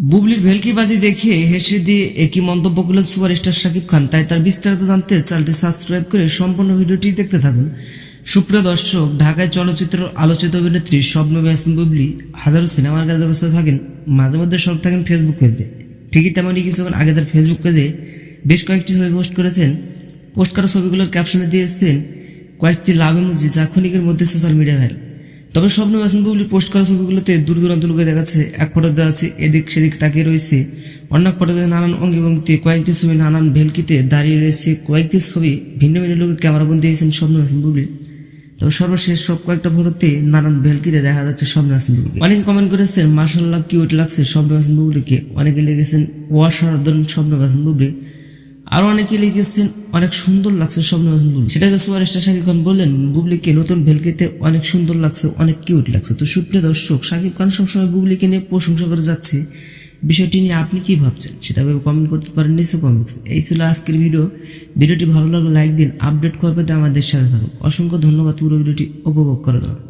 বুবলির ভেলকিবাজি দেখিয়ে হেসে দিয়ে একই মন্তব্য করলেন সুপারস্টার শাকিব খান। তাই তার বিস্তারিত জানতে চ্যানেলটি সাবস্ক্রাইব করে সম্পূর্ণ ভিডিওটি দেখতে থাকুন। সুপ্রিয় দর্শক, ঢাকায় চলচ্চিত্র আলোচিত অভিনেত্রী স্বপ্ন ইয়াসমিন বুবলি হাজারো সিনেমার কাজে ব্যস্ত থাকেন, মাঝে মধ্যে সব থাকেন ফেসবুক পেজে। ঠিকই তেমনই কিছুক্ষণ আগে তার ফেসবুক পেজে বেশ কয়েকটি ছবি পোস্ট করেছেন। পোস্ট করা ছবিগুলোর ক্যাপশনে দিয়েছেন, কয়েকটি লাভ ইমোজি যা ক্ষণিকের মধ্যে সোশ্যাল মিডিয়া ভাইরাল তবে স্বপ্ন বাসন বুবলি পোস্ট করা ছবিগুলোতে দূর দূরান্ত লোকে দেখাচ্ছে, এক ফটো দেওয়া আছে এদিক সেদিক তাকিয়ে রয়েছে। অন্য ফটোতে নানান অঙ্গি ভঙ্গিতে কয়েকটি ছবি, নানান ভেলকিতে দাঁড়িয়ে রয়েছে। কয়েকটি ছবি ভিন্ন ভিন্ন লোকে ক্যামেরাবন্দি দিয়েছেন স্বপ্ন বাসন বুবলি তবে সর্বশেষ সব কয়েকটা ফটোতে নানান ভেলকিতে দেখা যাচ্ছে স্বপ্ন হাসিন বুবলি অনেকে কমেন্ট করেছেন মার্শাল্লাহ কিউট লাগছে স্বপ্ন হাসিন বুবলিকে অনেকে লিখেছেন অসাধারণ স্বপ্ন হাসিন বুবলি আরও অনেকে লিখেছেন, অনেক সুন্দর লাগছে স্বপ্ন সেটাকে সুপারস্টার শাকিব খান বললেন, বুবলিকে নতুন ভেলকিতে অনেক সুন্দর লাগছে, অনেক কিউট লাগছে। তো সুপ্রিয় দর্শক, শাকিব খান সবসময় বুবলিকে নিয়ে প্রশংসা করে যাচ্ছে। বিষয়টি নিয়ে আপনি কি ভাবছেন? সেটা ভেবে কমেন্ট করতে পারেন নিচে কমেন্টস এই ছিল আজকের ভিডিও ভিডিওটি ভালো লাগলে লাইক দিন আপডেট করবে আমাদের সাথে থাকুন। অসংখ্য ধন্যবাদ, পুরো ভিডিওটি উপভোগ করে দেওয়া